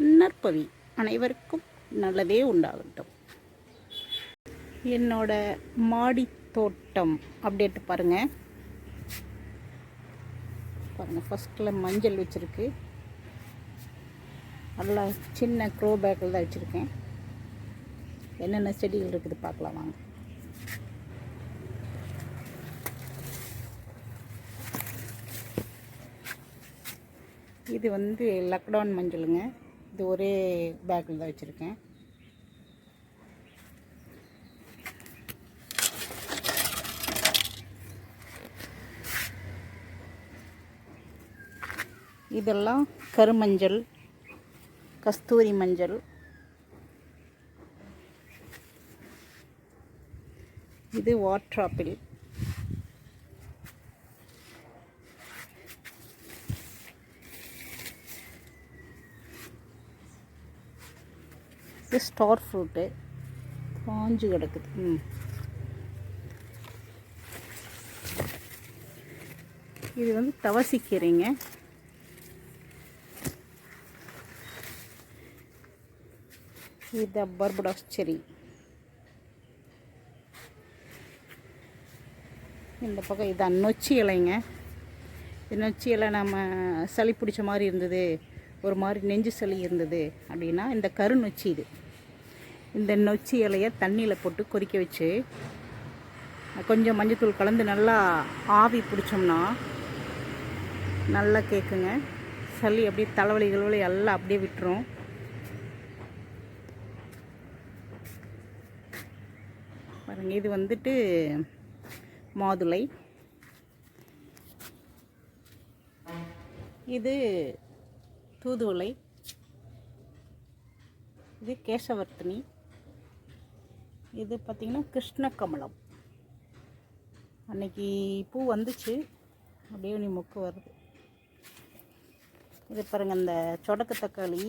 நற்பவி. அனைவருக்கும் நல்லதே உண்டாகட்டும். என்னோட மாடி தோட்டம் அப்டேட் பாருங்கள் பாருங்கள் ஃபஸ்ட்டில் மஞ்சள் வச்சுருக்கு. நல்லா சின்ன க்ரோ பேக்கில் தான் வச்சுருக்கேன். என்னென்ன செடிகள் இருக்குது பார்க்கலாம் வாங்க. இது வந்து லக்டவுன் மஞ்சளுங்க. இது ஒரே பேக்கில் தான் வச்சுருக்கேன். இதெல்லாம் கருமஞ்சள் கஸ்தூரி மஞ்சள். இது வாட்ராப்பிள் இது ஸ்டார் ஃப்ரூட்டு. காஞ்சு கிடக்குது. ம். இது வந்து தவசிக்கீரைங்க. இது பர்படாஸ் செரி. இந்த பக்கம் இது நொச்சி இலைங்க. இது நொச்சி இலை நம்ம சளி பிடிச்ச மாதிரி இருந்தது. ஒரு மாதிரி நெஞ்சு சளி இருந்தது அப்படின்னா இந்த கரு நொச்சி இது. இந்த நொச்சி இலையை தண்ணியில் போட்டு கொதிக்க வச்சு கொஞ்சம் மஞ்சத்தூள் கலந்து நல்லா ஆவி பிடிச்சோம்னா நல்லா கேட்குங்க சளி அப்படியே தலைவலி கிழவலி எல்லாம் அப்படியே விட்டுரும். பாருங்க இது வந்துட்டு மாதுளை. இது தூதுவளை. இது கேசவர்த்தினி. இது பார்த்திங்கன்னா கிருஷ்ண கமலம் அன்னைக்கு பூ வந்துச்சு. அப்படியே நீ மொக்கு வருது. இது பாருங்கள் இந்த சொடக்கு தக்காளி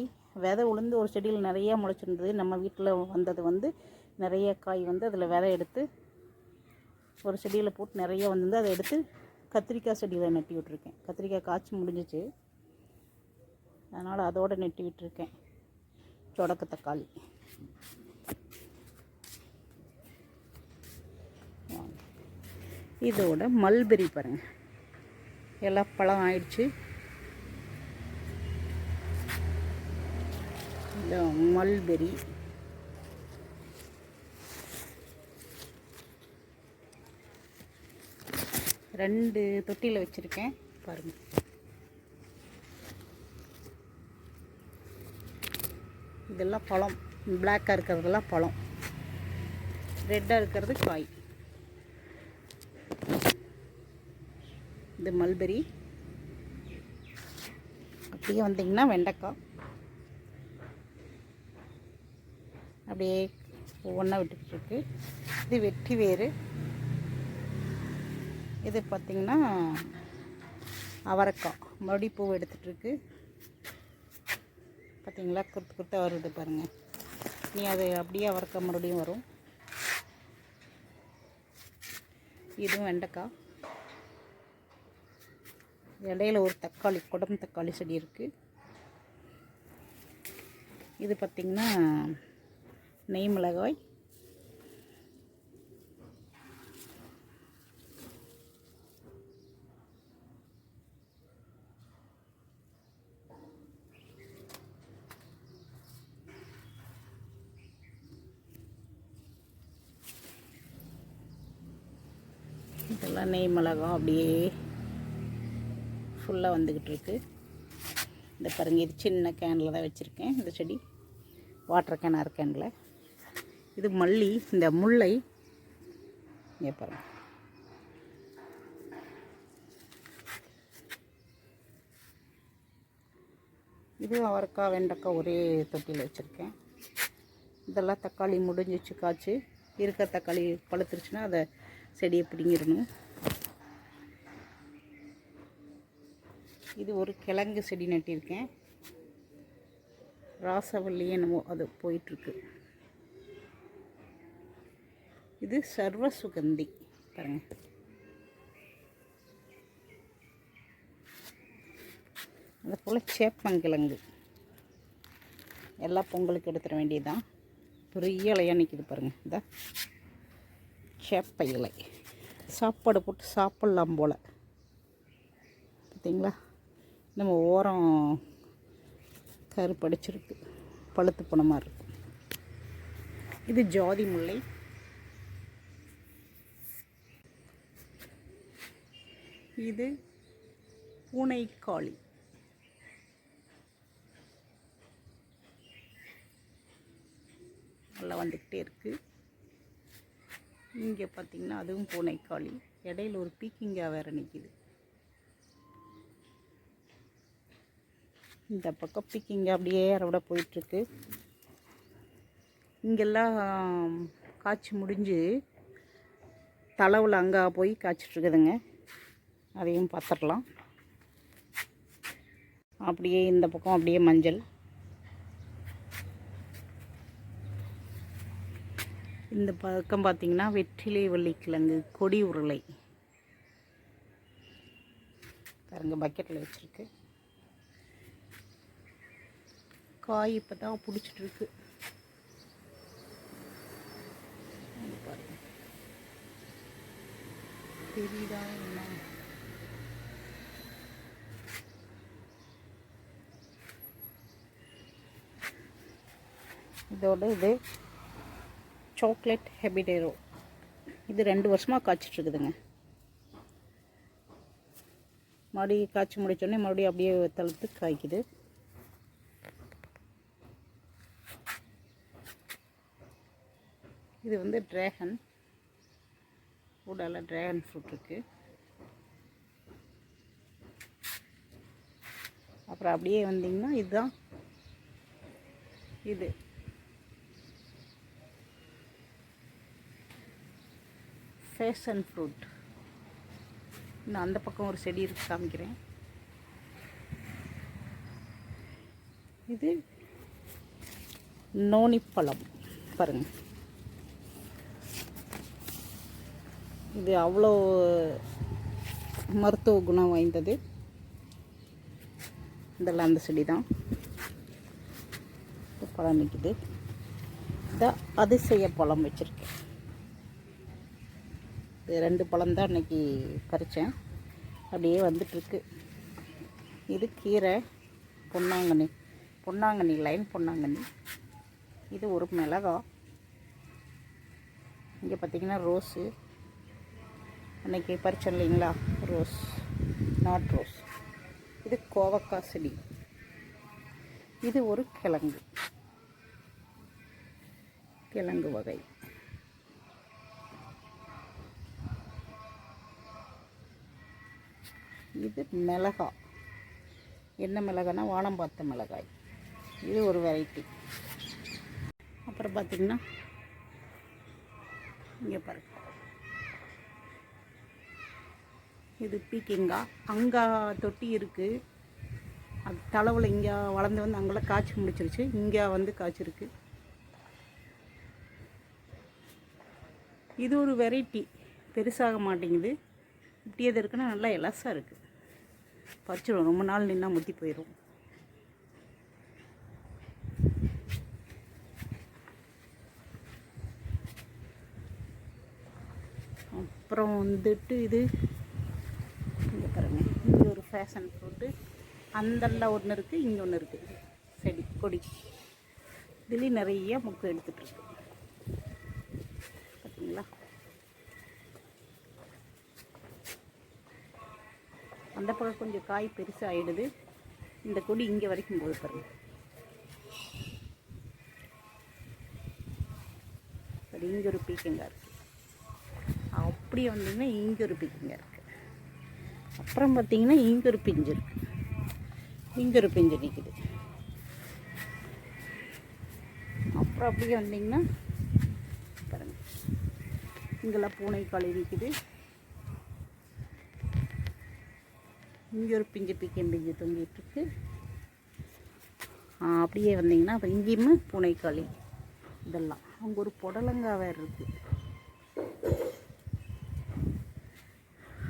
விதை உளுந்து ஒரு செடியில் நிறையா முளைச்சிருந்தது. நம்ம வீட்டில் வந்தது வந்து நிறைய காய் வந்து அதில் விதை எடுத்து ஒரு செடியில் போட்டு நிறைய வந்திருந்து அதை எடுத்து கத்திரிக்காய் செடியில் நட்டி விட்டுருக்கேன். கத்திரிக்காய் காய்ச்சி முடிஞ்சிச்சு. அதனால் அதோடு நட்டி விட்டுருக்கேன். சொடக்கு தக்காளி. இதோட மல்பெரி பாருங்கள் எல்லாம் பழம் ஆயிடுச்சு. இந்த மல்பெரி. ரெண்டு தொட்டியில் வச்சுருக்கேன். பாருங்கள் இதெல்லாம் பழம். பிளாக்காக இருக்கிறதெல்லாம் பழம். ரெட்டாக இருக்கிறது காய். இது மல்பெரி அப்படியே வந்தீங்கன்னா வெண்டைக்காய். அப்படியே ஒவ்வொன்றா விட்டுக்கிட்டு இருக்கு இது வெட்டி வேறு. இது பார்த்திங்கன்னா அவரைக்காய். மறுபடியும் பூ எடுத்துகிட்ருக்கு பார்த்தீங்களா? குறுத்து குருத்தாக வருது பாருங்கள் நீ அது அப்படியே அவரைக்காய் மறுபடியும் வரும். இதுவும் வெண்டைக்காய். இடையில ஒரு தக்காளி குடம் தக்காளி செடி இருக்குது இது பார்த்திங்கன்னா நெய் மிளகாய். இதெல்லாம் நெய் மிளகாய் அப்படியே ஃபுல்லாக வந்துக்கிட்டு இருக்குது இந்த பாருங்கள் இது சின்ன கேனில் தான் வச்சுருக்கேன் இந்த செடி. வாட்டர் கேன் கேனில் இது மல்லி இந்த முல்லை. இங்கே பாருங்க. இது அவரைக்காய் வெண்டைக்காய் ஒரே தொட்டியில் வச்சுருக்கேன். இதெல்லாம் தக்காளி முடிஞ்சிச்சு காய்ச்சி. இருக்கிற தக்காளி பழுத்துருச்சுன்னா அதை செடியை பிடிங்கிடணும். இது ஒரு கிழங்கு செடி நட்டியிருக்கேன் ராசவல்லி என்னமோ அது போயிட்டுருக்கு. இது சர்வ சுகந்தி பாருங்க. அது போல் சேப்பங்கிழங்கு. எல்லா பொங்கலுக்கு எடுத்துட வேண்டியதுதான். பெரிய இலையாக நிற்கிது பாருங்கள் இந்த சேப்பை இலை. சாப்பாடு போட்டு சாப்பிட்லாம் போல். பார்த்தீங்களா நம்ம ஓரம் கருப்படிச்சிருக்கு. பழுத்து போன மாதிரி இருக்கு. இது ஜாதி முல்லை. இது பூனைக்காளி. நல்லா வந்துக்கிட்டே இருக்குது இங்கே பார்த்தீங்கன்னா அதுவும் பூனைக்காளி. இடையில ஒரு பீக்கிங்காக வேறு நிற்கிது இந்த பக்கம் பீக்கிங்கா அப்படியே அறுவடை போயிட்டுருக்கு. இங்கெல்லாம் காய்ச்சி முடிஞ்சு தளவில் அங்கே போய் காய்ச்சிட்ருக்குதுங்க அதையும் பார்த்துடலாம் அப்படியே இந்த பக்கம் அப்படியே மஞ்சள். இந்த பக்கம் பார்த்தீங்கன்னா வெற்றிலை வள்ளிக்கிழங்கு கொடி உருளை. பாருங்க பக்கெட்டில் வச்சுருக்கு. காய் இப்போ தான் பிடிச்சிட்ருக்கு தெரியுதா என்ன? இதோட இது சாக்லேட் ஹெபிடேரோ இது ரெண்டு வருஷமாக காய்ச்சிட்ருக்குதுங்க மறுபடியும் காய்ச்சி முடிச்சோடனே மறுபடியும் அப்படியே தளர்த்து காய்க்குது. இது வந்து ட்ராகன் கூடால ட்ராகன் ஃப்ரூட் இருக்குது அப்புறம் அப்படியே வந்தீங்கன்னா இதுதான். இது. ஃபேஷன் ஃப்ரூட் இன்னும் அந்த பக்கம் ஒரு செடி இருக்கு காமிக்கிறேன். இது நோனிப்பழம். பாருங்க. இது அவ்வளோ மருத்துவ குணம் வாய்ந்தது. இதெல்லாம் அந்த செடி தான். பழம் நிற்குது இந்த அதிசய பழம் வச்சுருக்கேன். இது ரெண்டு பழம் தான் இன்னைக்கு பறித்தேன் அப்படியே வந்துட்டுருக்கு. இது கீரை பொன்னாங்கண்ணி. பொன்னாங்கண்ணி லைன் பொன்னாங்கண்ணி. இது ஒரு மிளகா. இங்கே பார்த்தீங்கன்னா ரோஸு. அன்னைக்கு பறிச்சோம் இல்லைங்களா? ரோஸ். Not rose. இது கோவக்காய் செடி. இது ஒரு கிழங்கு. கிழங்கு வகை. இது மிளகாய் என்ன மிளகானா? வானம் பார்த்த மிளகாய். இது ஒரு வெரைட்டி அப்புறம் பார்த்திங்கன்னா இங்கே பாருங்கள் இது பீக்கிங்கா. அங்கே தொட்டி இருக்குது அது தளவில் இங்கே வளர்ந்து வந்து அங்கெல்லாம் காய்ச்சி முடிச்சிருச்சு. இங்கே வந்து காய்ச்சிருக்கு. இது ஒரு வெரைட்டி. பெருசாக மாட்டேங்குது. இப்படி எது இருக்குன்னா நல்லா எலசாக இருக்குது பறிச்சிடும் ரொம்ப நாள் நின்னா முத்தி போயிடும் அப்புறம் வந்துட்டு இது இங்கே ஃபேஷன் ஃப்ரூட்டு அந்தல்ல ஒன்று இருக்குது இங்கே ஒன்று இருக்குது செடி கொடி. இதுலேயும் நிறைய முக்கு எடுத்துகிட்டு பார்த்தீங்களா அந்த பக்கம் கொஞ்சம் காய் பெருசாக ஆகிடுது இந்த கொடி இங்கே வரைக்கும் போது பாருங்க. இங்கே ஒரு பீக்கங்காய் இருக்குது அப்படியே வந்தீங்கன்னா இங்கே ஒரு பீக்கங்காய் இருக்குது அப்புறம் பார்த்தீங்கன்னா இங்கே ஒரு பிஞ்சு இருக்குது இங்கே ஒரு பிஞ்சு நிற்குது அப்புறம் அப்படியே வந்தீங்கன்னா பாருங்க. இங்கெல்லாம் பூனைக்காளி நிற்குது இங்கே ஒரு பிஞ்சு பிக்கம் பிஞ்சு தொங்கிட்டுருக்கு அப்படியே வந்தீங்கன்னா அப்போ இங்கேயுமே பூனைக்காளி இதெல்லாம். அங்கே ஒரு புடலங்காய் வேறு இருக்குது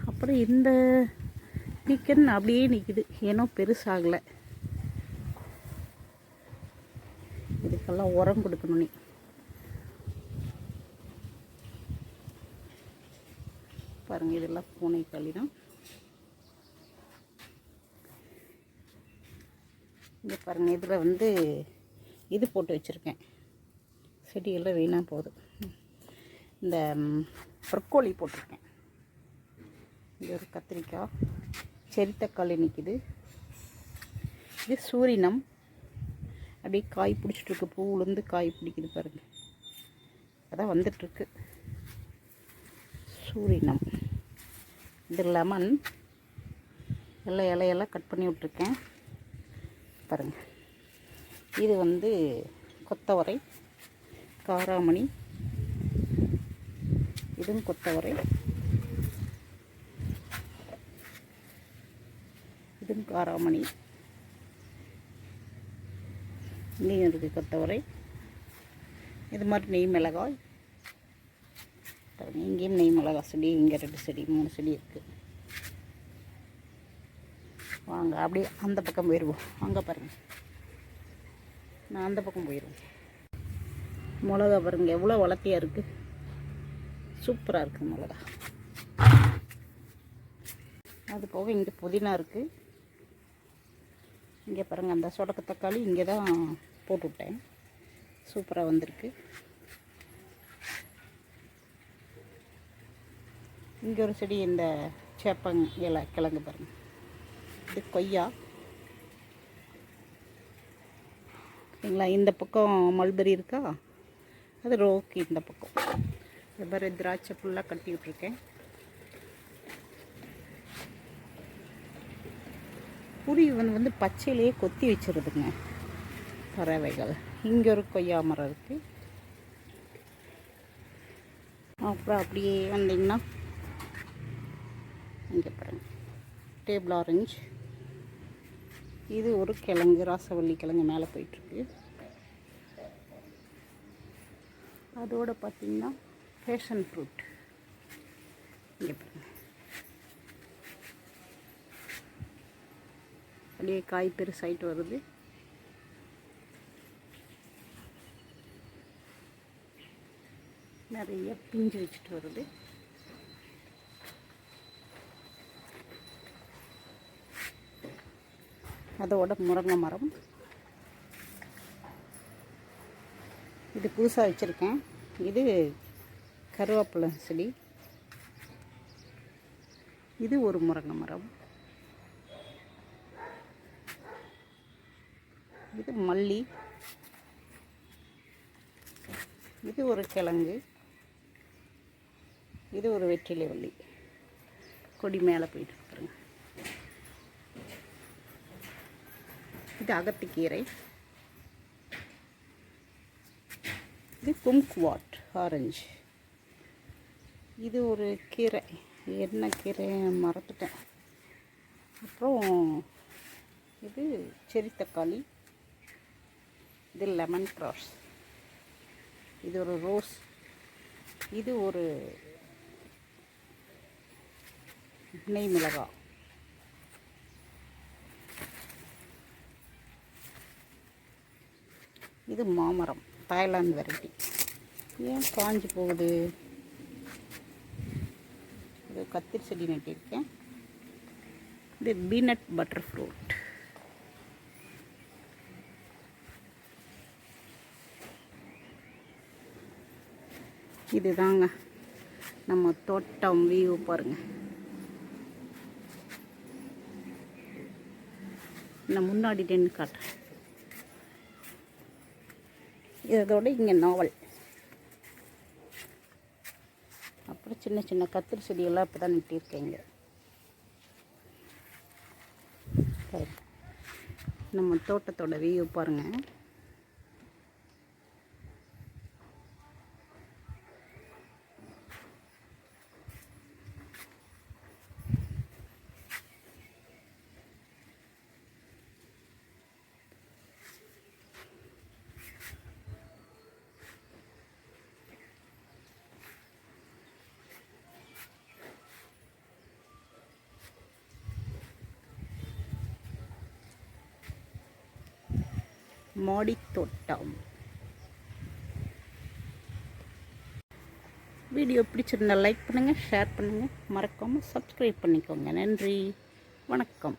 அப்புறம் இந்த டிக்கன் அப்படியே நிற்கிது ஏனோ பெருசாகலை. இதுக்கெல்லாம் உரம் கொடுக்கணும் நீ. பாருங்க இதெல்லாம் பூனை களி தான் இங்கே பாருங்கள் இதில் வந்து இது போட்டு வச்சுருக்கேன். செடியெல்லாம் வீணாக போகுது. இந்த ப்ரொக்கோலி போட்டிருக்கேன். இது ஒரு கத்திரிக்காய். செரி தக்காளி நிற்கிது இது சூரினம். அப்படியே காய் பிடிச்சிட்ருக்கு உளுந்து காய் பிடிக்குது பாருங்கள் அதான் வந்துட்டுருக்கு. சூரினம். இது லெமன். எல்லா இலையெல்லாம் கட் பண்ணி விட்ருக்கேன் பாருங்கள் இது வந்து கொத்தவரை. காராமணி. இதுவும் கொத்தவரை. மீண்டும் காராமணி. இங்கேயும் இருக்குது கொத்தவரை. இது மாதிரி நெய் மிளகாய். இங்கேயும் நெய் மிளகாய் செடி இங்கே ரெண்டு செடி மூணு செடி இருக்குது வாங்க அப்படியே அந்த பக்கம் போயிடுவோம் அங்கே பாருங்கள் நான் அந்த பக்கம் போயிடுவேன் மிளகா பாருங்க எவ்வளோ வளர்த்தியாக இருக்குது சூப்பராக இருக்குது மிளகா. அது போக இங்கே புதினா இருக்குது இங்கே பாருங்கள் அந்த சொடக்கு தக்காளி இங்கே தான் போட்டுவிட்டேன் சூப்பராக வந்திருக்கு. இங்கே ஒரு செடி இந்த சேப்பங் இலை கிழங்கு பாருங்கள் இது கொய்யா. சரிங்களா இந்த பக்கம் மல்பெரி இருக்கா? அது ரோக்கு இந்த பக்கம். இது மாதிரி திராட்சை ஃபுல்லாக கட்டி விட்ருக்கேன் குருவி வந்து வந்து பச்சையிலேயே கொத்தி வச்சுருதுங்க. பறவைகள். இங்கே ஒரு கொய்யா மரம் இருக்குது அப்புறம் அப்படியே வந்தீங்கன்னா இங்கே பாருங்க. டேபிள் ஆரஞ்சு இது ஒரு கிழங்கு ராசவள்ளி கிழங்கு மேலே போயிட்டுருக்கு. அதோட பார்த்தீங்கன்னா பேஷன் ஃப்ரூட் இங்கே பாருங்க. அப்படியே காய் பெருசாயிட்டு வருது. நிறைய பிஞ்சு வச்சுட்டு வருது. அதோட முருங்கை மரம். இது புதுசாக வச்சுருக்கேன். இது கருவேப்பிலை செடி. இது ஒரு முருங்கை மரம். இது மல்லி. இது ஒரு கிழங்கு. இது ஒரு வெற்றிலை வள்ளி. கொடி மேலே போயிட்டு இருக்கிறேங்க இது அகத்திக்கீரை. இது கும்குவாட் ஆரஞ்சு. இது ஒரு கீரை. என்ன கீரை? மறந்துட்டேன். அப்புறம் இது செரி தக்காளி இது லெமன் கிராஸ் இது ஒரு ரோஸ் இது ஒரு நெய் மிளகாய் இது மாமரம் தாய்லாந்து வெரைட்டி ஏன் காஞ்சி போகுது? இது கத்திரி செடி நட்டிருக்கேன். இது பீனட் பட்டர் ஃப்ரூட் இதுதாங்க. நம்ம தோட்டம் வியூ பாருங்க. நான் முன்னாடி டென்னு காட்டுறேன். இதோட இங்கே நாவல். அப்புறம் சின்ன சின்ன கத்திரி செடியெல்லாம் இப்போ தான் நட்டிருக்கேங்க. சரி. நம்ம தோட்டத்தோட வியூ பாருங்கள் மாடித்தோட்டம். வீடியோ பிடிச்சிருந்தால் லைக் பண்ணுங்கள் ஷேர் பண்ணுங்கள் மறக்காமல் சப்ஸ்கிரைப் பண்ணிக்கோங்க. நன்றி. வணக்கம்.